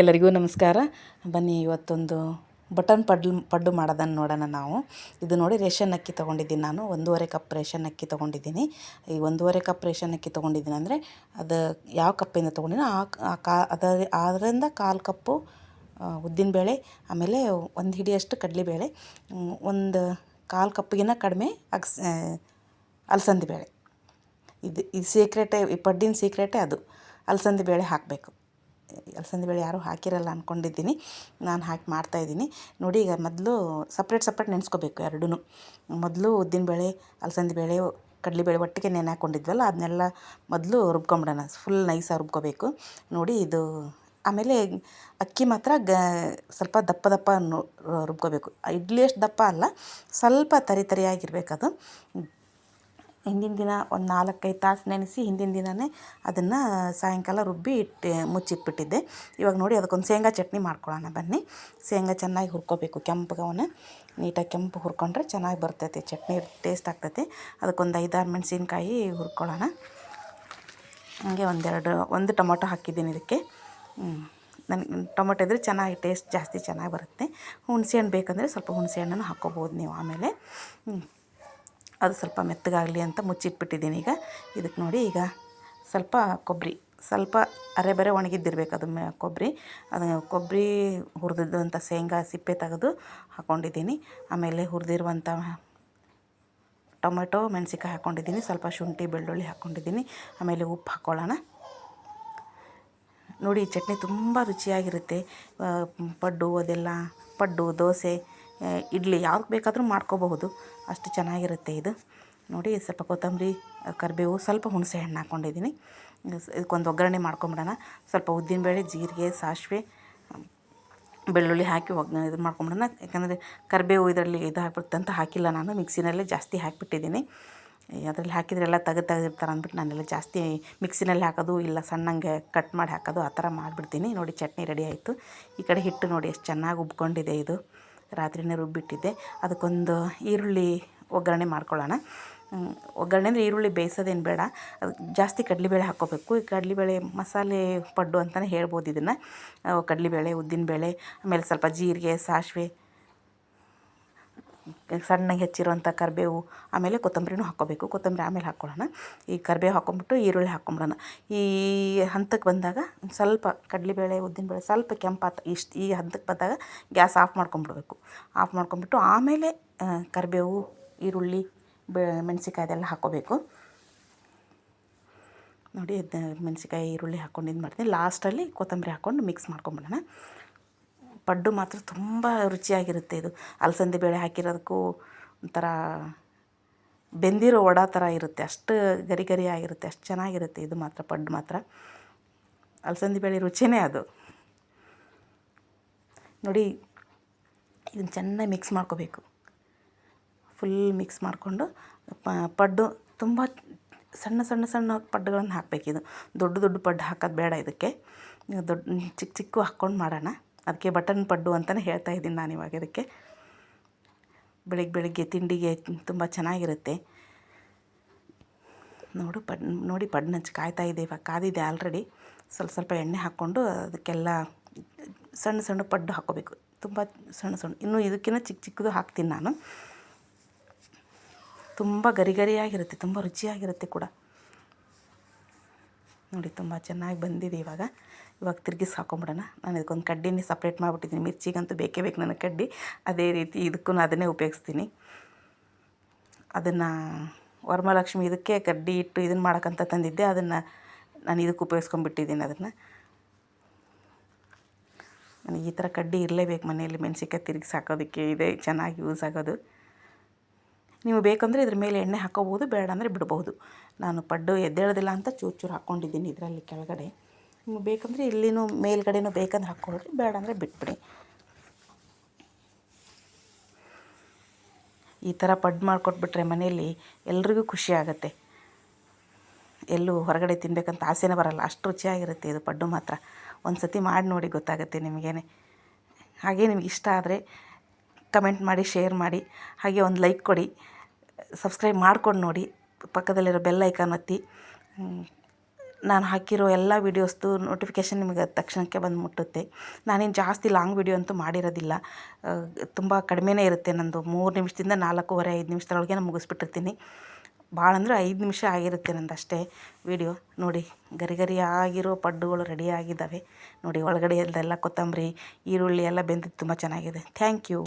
ಎಲ್ಲರಿಗೂ ನಮಸ್ಕಾರ. ಬನ್ನಿ ಇವತ್ತೊಂದು ಬಟನ್ ಪಡ್ಲು, ಪಡ್ಡು ಮಾಡೋದನ್ನು ನೋಡೋಣ ನಾವು. ಇದು ನೋಡಿ ರೇಷನ್ ಅಕ್ಕಿ ತೊಗೊಂಡಿದ್ದೀನಿ ನಾನು. ಒಂದೂವರೆ ಕಪ್ ರೇಷನ್ ಅಕ್ಕಿ ತೊಗೊಂಡಿದ್ದೀನಿ. ಈ ಒಂದೂವರೆ ಕಪ್ ರೇಷನ್ ಅಕ್ಕಿ ತೊಗೊಂಡಿದ್ದೀನಿ ಅಂದರೆ ಅದು ಯಾವ ಕಪ್ಪಿಂದ ತೊಗೊಂಡಿನೋ ಆ ಕಾ ಅದ, ಅದರಿಂದ ಕಾಲು ಕಪ್ಪು ಉದ್ದಿನಬೇಳೆ ಆಮೇಲೆ ಒಂದು ಹಿಡಿಯಷ್ಟು ಕಡಲೆಬೇಳೆ ಒಂದು ಕಾಲು ಕಪ್ಪಿಗಿನ್ನ ಕಡಿಮೆ ಅಗ್ಸ್ ಅಲಸಂದಿ ಬೇಳೆ. ಇದು, ಈ ಸೀಕ್ರೆಟೇ ಈ ಪಡ್ಡಿನ ಸೀಕ್ರೆಟೇ ಅದು. ಅಲಸಂದಿ ಬೇಳೆ ಹಾಕಬೇಕು. ಅಲಸಂದಿ ಬೇಳೆ ಯಾರೂ ಹಾಕಿರಲ್ಲ ಅಂದ್ಕೊಂಡಿದ್ದೀನಿ ನಾನು ಹಾಕಿ ಮಾಡ್ತಾಯಿದ್ದೀನಿ ನೋಡಿ ಈಗ ಮೊದಲು ಸಪ್ರೇಟ್ ಸಪ್ರೇಟ್ ನೆನೆಸ್ಕೋಬೇಕು ಎರಡೂ ಮೊದಲು ಉದ್ದಿನಬೇಳೆ ಅಲಸಂದಿ ಬೇಳೆ ಕಡಲೆಬೇಳೆ ಒಟ್ಟಿಗೆ ನೆನೆ ಹಾಕ್ಕೊಂಡಿದ್ವಲ್ಲ ಅದನ್ನೆಲ್ಲ ಮೊದಲು ರುಬ್ಕೊಂಬಿಡೋಣ. ಫುಲ್ ನೈಸಾಗಿ ರುಬ್ಕೋಬೇಕು. ನೋಡಿ ಇದು ಆಮೇಲೆ ಅಕ್ಕಿ ಮಾತ್ರ ಗ, ಸ್ವಲ್ಪ ದಪ್ಪ ದಪ್ಪ ರುಬ್ಕೋಬೇಕು. ಇಡ್ಲಿ ಅಷ್ಟು ದಪ್ಪ ಅಲ್ಲ, ಸ್ವಲ್ಪ ತರಿ ತರಿಯಾಗಿರ್ಬೇಕು ಅದು ಹಿಂದಿನ ದಿನ ಒಂದು ನಾಲ್ಕೈದು ತಾಸು ನೆನೆಸಿ ಹಿಂದಿನ ದಿನವೇ ಅದನ್ನು ಸಾಯಂಕಾಲ ರುಬ್ಬಿ ಇಟ್ಟು ಮುಚ್ಚಿಟ್ಬಿಟ್ಟಿದ್ದೆ. ಇವಾಗ ನೋಡಿ ಅದಕ್ಕೊಂದು ಶೇಂಗಾ ಚಟ್ನಿ ಮಾಡ್ಕೊಳ್ಳೋಣ ಬನ್ನಿ. ಶೇಂಗಾ ಚೆನ್ನಾಗಿ ಹುರ್ಕೋಬೇಕು ಕೆಂಪಗವನ್ನ ನೀಟಾಗಿ ಕೆಂಪು ಹುರ್ಕೊಂಡ್ರೆ ಚೆನ್ನಾಗಿ ಬರ್ತೈತೆ. ಚಟ್ನಿ ಟೇಸ್ಟ್ ಆಗ್ತೈತಿ. ಅದಕ್ಕೊಂದು ಐದಾರು ಮೆಣಸಿನ್ಕಾಯಿ ಹುರ್ಕೊಳ್ಳೋಣ. ಹಂಗೆ ಒಂದೆರಡು, ಒಂದು ಟೊಮೊಟೊ ಹಾಕಿದ್ದೀನಿ ಇದಕ್ಕೆ. ನನಗೆ ಟೊಮೊಟೊ ಇದ್ದರೆ ಚೆನ್ನಾಗಿ ಟೇಸ್ಟ್ ಜಾಸ್ತಿ ಚೆನ್ನಾಗಿ ಬರುತ್ತೆ. ಹುಣಸೆ ಹಣ್ಣು ಬೇಕಂದರೆ ಸ್ವಲ್ಪ ಹುಣಸೆ ಹಣ್ಣನ್ನು ಹಾಕ್ಕೋಬೋದು ನೀವು ಆಮೇಲೆ. ಅದು ಸ್ವಲ್ಪ ಮೆತ್ತಗಾಗಲಿ ಅಂತ ಮುಚ್ಚಿಟ್ಬಿಟ್ಟಿದ್ದೀನಿ ಈಗ. ಇದಕ್ಕೆ ನೋಡಿ ಈಗ ಸ್ವಲ್ಪ ಕೊಬ್ಬರಿ, ಸ್ವಲ್ಪ ಅರೆ ಬರೆ ಒಣಗಿದ್ದಿರ್ಬೇಕು ಅದು ಕೊಬ್ಬರಿ. ಅದು ಕೊಬ್ಬರಿ ಹುರಿದಿದ್ದಂಥ ಶೇಂಗಾ ಸಿಪ್ಪೆ ತೆಗೆದು ಹಾಕ್ಕೊಂಡಿದ್ದೀನಿ ಆಮೇಲೆ ಹುರಿದಿರುವಂಥ ಟೊಮೆಟೊ, ಮೆಣಸಿನ್ಕಾಯಿ ಹಾಕ್ಕೊಂಡಿದ್ದೀನಿ ಸ್ವಲ್ಪ ಶುಂಠಿ, ಬೆಳ್ಳುಳ್ಳಿ ಹಾಕ್ಕೊಂಡಿದ್ದೀನಿ ಆಮೇಲೆ ಉಪ್ಪು ಹಾಕ್ಕೊಳ್ಳೋಣ ನೋಡಿ ಚಟ್ನಿ ತುಂಬ ರುಚಿಯಾಗಿರುತ್ತೆ. ಪಡ್ಡು ಅದೆಲ್ಲ, ಪಡ್ಡು, ದೋಸೆ. ಇಡ್ಲಿ ಯಾವ್ದು ಬೇಕಾದರೂ ಮಾಡ್ಕೋಬಹುದು. ಅಷ್ಟು ಚೆನ್ನಾಗಿರುತ್ತೆ ಇದು. ನೋಡಿ, ಸ್ವಲ್ಪ ಕೊತ್ತಂಬರಿ, ಕರಿಬೇವು, ಸ್ವಲ್ಪ ಹುಣಸೆ ಹಣ್ಣು ಹಾಕ್ಕೊಂಡಿದ್ದೀನಿ ಇದಕ್ಕೊಂದು ಒಗ್ಗರಣೆ ಮಾಡ್ಕೊಂಬಿಡೋಣ. ಸ್ವಲ್ಪ ಉದ್ದಿನಬೇಳೆ ಜೀರಿಗೆ, ಸಾಸಿವೆ, ಬೆಳ್ಳುಳ್ಳಿ ಹಾಕಿ ಒಗ್ ಇದು ಮಾಡ್ಕೊಂಬಿಡೋಣ. ಯಾಕಂದರೆ ಕರಿಬೇವು ಇದರಲ್ಲಿ ಇದು ಹಾಕ್ಬಿಡುತ್ತೆ ಅಂತ ಹಾಕಿಲ್ಲ ನಾನು. ಮಿಕ್ಸಿನಲ್ಲೇ ಜಾಸ್ತಿ ಹಾಕಿಬಿಟ್ಟಿದ್ದೀನಿ. ಅದರಲ್ಲಿ ಹಾಕಿದರೆ ಎಲ್ಲ ತೆಗೆದು ತೆಗೆದಿರ್ತಾರೆ ಅಂದ್ಬಿಟ್ಟು ನಾನೆಲ್ಲ ಜಾಸ್ತಿ ಮಿಕ್ಸಿನಲ್ಲಿ ಹಾಕೋದು ಇಲ್ಲ, ಸಣ್ಣಂಗೆ ಕಟ್ ಮಾಡಿ ಹಾಕೋದು ಆ ಥರ ಮಾಡಿಬಿಡ್ತೀನಿ. ನೋಡಿ, ಚಟ್ನಿ ರೆಡಿ ಆಯಿತು. ಈ ಕಡೆ ಹಿಟ್ಟು ನೋಡಿ, ಎಷ್ಟು ಚೆನ್ನಾಗಿ ಉಬ್ಕೊಂಡಿದೆ ಇದು. ರಾತ್ರಿನೇ ರುಬ್ಬಿಟ್ಟಿದ್ದೆ ಅದಕ್ಕೊಂದು ಈರುಳ್ಳಿ ಒಗ್ಗರಣೆ ಮಾಡ್ಕೊಳ್ಳೋಣ. ಒಗ್ಗರಣೆ ಅಂದರೆ ಈರುಳ್ಳಿ ಬೇಯಿಸೋದೇನು ಬೇಡ. ಅದು ಜಾಸ್ತಿ ಕಡಲೆಬೇಳೆ ಹಾಕ್ಕೋಬೇಕು. ಈ ಕಡಲೆಬೇಳೆ ಮಸಾಲೆ ಪಡ್ಡು ಅಂತಲೇ ಹೇಳ್ಬೋದು ಇದನ್ನು. ಕಡಲೆಬೇಳೆ, ಉದ್ದಿನಬೇಳೆ, ಆಮೇಲೆ ಸ್ವಲ್ಪ ಜೀರಿಗೆ, ಸಾಸಿವೆ ಸಣ್ಣಗೆ ಹೆಚ್ಚಿರುವಂಥ ಕರಿಬೇವು ಆಮೇಲೆ ಕೊತ್ತಂಬರಿನೂ ಹಾಕ್ಕೋಬೇಕು. ಕೊತ್ತಂಬರಿ ಆಮೇಲೆ ಹಾಕ್ಕೊಳ್ಳೋಣ. ಈ ಕರಿಬೇವು ಹಾಕ್ಕೊಂಬಿಟ್ಟು ಈರುಳ್ಳಿ ಹಾಕ್ಕೊಂಬಿಡೋಣ. ಈ ಹಂತಕ್ಕೆ ಬಂದಾಗ ಸ್ವಲ್ಪ ಕಡಲೆಬೇಳೆ, ಉದ್ದಿನಬೇಳೆ ಸ್ವಲ್ಪ ಕೆಂಪಾತ ಇಷ್ಟು ಈ ಹಂತಕ್ಕೆ ಬಂದಾಗ ಗ್ಯಾಸ್ ಆಫ್ ಮಾಡ್ಕೊಂಬಿಡ್ಬೇಕು. ಆಫ್ ಮಾಡ್ಕೊಂಬಿಟ್ಟು ಆಮೇಲೆ ಕರಿಬೇವು, ಈರುಳ್ಳಿ, ಬೆ ಮೆಣಸಿಕಾಯಿ ಅದೆಲ್ಲ ಹಾಕ್ಕೋಬೇಕು. ನೋಡಿ ಮೆಣಸಿಕಾಯಿ ಈರುಳ್ಳಿ ಹಾಕ್ಕೊಂಡು ಇದು ಮಾಡ್ತೀನಿ ಲಾಸ್ಟಲ್ಲಿ ಕೊತ್ತಂಬರಿ ಹಾಕ್ಕೊಂಡು ಮಿಕ್ಸ್ ಮಾಡ್ಕೊಂಬಿಡೋಣ. ಪಡ್ಡು ಮಾತ್ರ ತುಂಬ ರುಚಿಯಾಗಿರುತ್ತೆ ಇದು. ಅಲಸಂದಿ ಬೇಳೆ ಹಾಕಿರೋದಕ್ಕೂ ಒಂಥರ ಬೆಂದಿರೋ ವಡ ಥರ ಇರುತ್ತೆ. ಅಷ್ಟು ಗರಿ ಗರಿ ಆಗಿರುತ್ತೆ, ಅಷ್ಟು ಚೆನ್ನಾಗಿರುತ್ತೆ ಇದು ಮಾತ್ರ, ಪಡ್ಡು ಮಾತ್ರ. ಅಲಸಂದಿ ಬೇಳೆ ರುಚಿನೇ ಅದು. ನೋಡಿ, ಇದನ್ನು ಚೆನ್ನಾಗಿ ಮಿಕ್ಸ್ ಮಾಡ್ಕೋಬೇಕು. ಫುಲ್ ಮಿಕ್ಸ್ ಮಾಡಿಕೊಂಡು ಪಡ್ಡು ತುಂಬ ಸಣ್ಣ ಸಣ್ಣ ಸಣ್ಣ ಪಡ್ಡುಗಳನ್ನು ಹಾಕಬೇಕಿದು ದೊಡ್ಡ ದೊಡ್ಡ ಪಡ್ಡು ಹಾಕೋದು ಬೇಡ ಇದಕ್ಕೆ. ದೊಡ್ಡ, ಚಿಕ್ಕ ಚಿಕ್ಕ ಹಾಕ್ಕೊಂಡು ಮಾಡೋಣ. ಅದಕ್ಕೆ ಬಟನ್ ಪಡ್ಡು ಅಂತಲೇ ಹೇಳ್ತಾ ಇದ್ದೀನಿ ನಾನು ಇವಾಗ ಇದಕ್ಕೆ. ಬೆಳಿಗ್ಗೆ ಬೆಳಿಗ್ಗೆ ತಿಂಡಿಗೆ ತುಂಬ ಚೆನ್ನಾಗಿರುತ್ತೆ. ನೋಡು ಪಡ್, ನೋಡಿ ಪಡ್ಡು ಹಂಚಿ ಕಾಯ್ತಾ ಇದೆ, ಇವಾಗ ಕಾದಿದೆ ಆಲ್ರೆಡಿ ಸ್ವಲ್ಪ ಸ್ವಲ್ಪ ಎಣ್ಣೆ ಹಾಕ್ಕೊಂಡು ಅದಕ್ಕೆಲ್ಲ ಸಣ್ಣ ಸಣ್ಣ ಪಡ್ಡು ಹಾಕೋಬೇಕು ತುಂಬ ಸಣ್ಣ ಸಣ್ಣ, ಇನ್ನೂ ಇದಕ್ಕಿಂತ ಚಿಕ್ಕ ಚಿಕ್ಕದು ಹಾಕ್ತೀನಿ ನಾನು. ತುಂಬ ಗರಿ ಗರಿಯಾಗಿರುತ್ತೆ, ತುಂಬ ರುಚಿಯಾಗಿರುತ್ತೆ ಕೂಡ. ನೋಡಿ ತುಂಬ ಚೆನ್ನಾಗಿ ಬಂದಿದೆ ಇವಾಗ. ಇವಾಗ ತಿರುಗಿಸಿ ಹಾಕೊಂಬಿಡೋಣ ನಾನು ಇದಕ್ಕೊಂದು ಕಡ್ಡಿನೇ ಸಪ್ರೇಟ್ ಮಾಡಿಬಿಟ್ಟಿದ್ದೀನಿ. ಮಿರ್ಚಿಗಂತೂ ಬೇಕೇ ಬೇಕು ನನಗೆ ಕಡ್ಡಿ. ಅದೇ ರೀತಿ ಇದಕ್ಕೂ ಅದನ್ನೇ ಉಪಯೋಗಿಸ್ತೀನಿ. ಅದನ್ನು ವರಮಹಾಲಕ್ಷ್ಮಿ ಇದಕ್ಕೆ ಕಡ್ಡಿ ಇಟ್ಟು ಇದನ್ನು ಮಾಡೋಕ್ಕಂತ ತಂದಿದ್ದೆ. ಅದನ್ನು ನಾನು ಇದಕ್ಕೆ ಉಪಯೋಗಿಸ್ಕೊಂಡ್ಬಿಟ್ಟಿದ್ದೀನಿ ಅದನ್ನು. ನನಗೆ ಈ ಥರ ಕಡ್ಡಿ ಇರಲೇಬೇಕು ಮನೆಯಲ್ಲಿ. ಮೆಣಸಿನ್ಕಾಯಿ ತಿರುಗಿಸಿ ಹಾಕೋದಕ್ಕೆ ಇದೆ, ಚೆನ್ನಾಗಿ ಯೂಸ್ ಆಗೋದು. ನೀವು ಬೇಕಂದರೆ ಇದ್ರ ಮೇಲೆ ಎಣ್ಣೆ ಹಾಕೋಬೋದು, ಬೇಡ ಅಂದರೆ ಬಿಡ್ಬೋದು. ನಾನು ಪಡ್ಡು ಎದ್ದೇಳೋದಿಲ್ಲ ಅಂತ ಚೂರು ಚೂರು ಹಾಕ್ಕೊಂಡಿದ್ದೀನಿ ಇದರಲ್ಲಿ ಕೆಳಗಡೆ. ಬೇಕಂದರೆ ಇಲ್ಲಿನೂ ಮೇಲ್ಗಡೆನೂ ಬೇಕಂದ್ರೆ ಹಾಕ್ಕೊಳ್ಳಿ ಬೇಡ ಅಂದರೆ ಬಿಟ್ಬಿಡಿ. ಈ ಥರ ಪಡ್ ಮಾಡಿಕೊಟ್ಬಿಟ್ರೆ ಮನೆಯಲ್ಲಿ ಎಲ್ರಿಗೂ ಖುಷಿ ಆಗುತ್ತೆ. ಎಲ್ಲೂ ಹೊರಗಡೆ ತಿನ್ನಬೇಕಂತ ಆಸೆನೇ ಬರೋಲ್ಲ, ಅಷ್ಟು ರುಚಿಯಾಗಿರುತ್ತೆ ಇದು ಪಡ್ಡು ಮಾತ್ರ. ಒಂದು ಸತಿ ಮಾಡಿ ನೋಡಿ ಗೊತ್ತಾಗುತ್ತೆ ನಿಮಗೇನೆ. ಹಾಗೆ ನಿಮ್ಗೆ ಇಷ್ಟ ಆದರೆ ಕಮೆಂಟ್ ಮಾಡಿ, ಶೇರ್ ಮಾಡಿ, ಹಾಗೆ ಒಂದು ಲೈಕ್ ಕೊಡಿ, ಸಬ್ಸ್ಕ್ರೈಬ್ ಮಾಡ್ಕೊಂಡು ನೋಡಿ, ಪಕ್ಕದಲ್ಲಿರೋ ಬೆಲ್ ಐಕಾನ್ ಒತ್ತಿ. ನಾನು ಹಾಕಿರೋ ಎಲ್ಲ ವೀಡಿಯೋಸ್ದು ನೋಟಿಫಿಕೇಷನ್ ನಿಮಗೆ ತಕ್ಷಣಕ್ಕೆ ಬಂದು ಮುಟ್ಟುತ್ತೆ. ನಾನೇನು ಜಾಸ್ತಿ ಲಾಂಗ್ ವೀಡಿಯೋ ಅಂತೂ ಮಾಡಿರೋದಿಲ್ಲ. ತುಂಬ ಕಡಿಮೆನೇ ಇರುತ್ತೆ ನಂದು. ಮೂರು ನಿಮಿಷದಿಂದ ನಾಲ್ಕೂವರೆ, ಐದು ನಿಮಿಷದೊಳಗೆ ನಾನು ಮುಗಿಸ್ಬಿಟ್ಟಿರ್ತೀನಿ. ಭಾಳ ಅಂದರೆ ಐದು ನಿಮಿಷ ಆಗಿರುತ್ತೆ ನಂದು ಅಷ್ಟೇ ವೀಡಿಯೋ ನೋಡಿ, ಗರಿ ಗರಿ ಆಗಿರೋ ಪಡ್ಡುಗಳು ರೆಡಿ ಆಗಿದ್ದಾವೆ. ನೋಡಿ, ಒಳಗಡೆ ಎಲ್ಲ ಕೊತ್ತಂಬರಿ, ಈರುಳ್ಳಿ ಎಲ್ಲ ಬೆಂದಿದ್ದು ತುಂಬ ಚೆನ್ನಾಗಿದೆ. Thank you